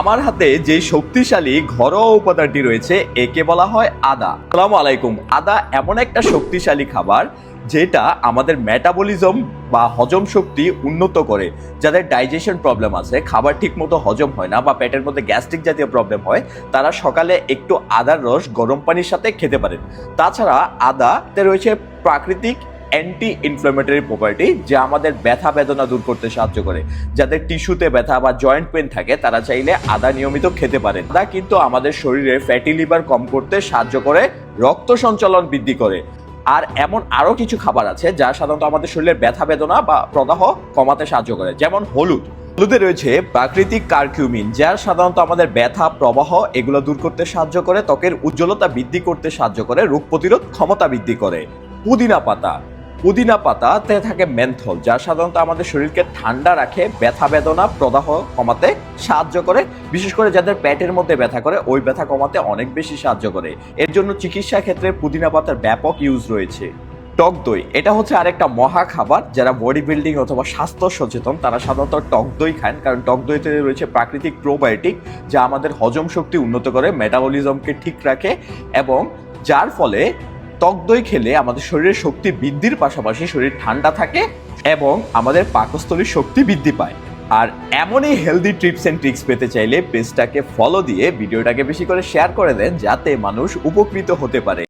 আমার হাতে যে শক্তিশালী ঘরোয়া উপাদানটি রয়েছে, একে বলা হয় আদা। আসসালামু আলাইকুম। আদা এমন একটা শক্তিশালী খাবার যেটা আমাদের মেটাবলিজম বা হজম শক্তি উন্নত করে, যাদের ডাইজেশন প্রবলেম আছে, খাবার ঠিক মতো হজম হয় না বা পেটের মধ্যে গ্যাস্ট্রিক জাতীয় প্রবলেম হয়, তারা সকালে একটু আদার রস গরম পানির সাথে খেতে পারেন। তাছাড়া আদাতে রয়েছে প্রাকৃতিক অ্যান্টি ইনফ্লামেটরি প্রপার্টি যা আমাদের ব্যথা বেদনা দূর করতে সাহায্য করে। যাদের টিস্যুতে ব্যথা বা জয়েন্ট পেন থাকে, তারা চাইলে আদা নিয়মিত খেতে পারেন। আদা কিন্তু আমাদের শরীরে ফ্যাটি লিভার কম করতে সাহায্য করে, রক্ত সঞ্চালন বৃদ্ধি করে। আর এমন আরও কিছু খাবার আছে, যা সাধারণত আমাদের শরীরের ব্যথা বেদনা বা প্রদাহ কমাতে সাহায্য করে, যেমন হলুদ। হলুদে রয়েছে প্রাকৃতিক কার্কিউমিন, যা সাধারণত আমাদের ব্যথা, প্রবাহ এগুলো দূর করতে সাহায্য করে, ত্বকের উজ্জ্বলতা বৃদ্ধি করতে সাহায্য করে, রোগ প্রতিরোধ ক্ষমতা বৃদ্ধি করে। পুদিনা পাতা। পুদিনা পাতাতে থাকে মেন্থল, যা সাধারণত আমাদের শরীরকে ঠান্ডা রাখে, ব্যথা বেদনা প্রদাহ কমাতে সাহায্য করে। বিশেষ করে যাদের পেটের মধ্যে ব্যথা করে, ওই ব্যথা কমাতে অনেক বেশি সাহায্য করে। এর জন্য চিকিৎসা ক্ষেত্রে পুদিনা পাতার ব্যাপক ইউজ রয়েছে। টক দই, এটা হচ্ছে আরেকটা মহা খাবার, যারা বডি বিল্ডিং অথবা স্বাস্থ্য সচেতন, তারা সাধারণত টক দই খান, কারণ টক দইতে রয়েছে প্রাকৃতিক প্রোবায়োটিক যা আমাদের হজম শক্তি উন্নত করে মেটাবলিজমকে ঠিক রাখে, এবং যার ফলে টক দই খেলে আমাদের শরীরের শক্তি বৃদ্ধির পাশাপাশি শরীর ঠান্ডা থাকে এবং আমাদের পাকস্থলীর শক্তি বৃদ্ধি পায়। আর এমনই হেলদি ট্রিপস অ্যান্ড ট্রিক্স পেতে চাইলে পেজটাকে ফলো দিয়ে ভিডিওটাকে বেশি করে শেয়ার করে দেন যাতে মানুষ উপকৃত হতে পারে।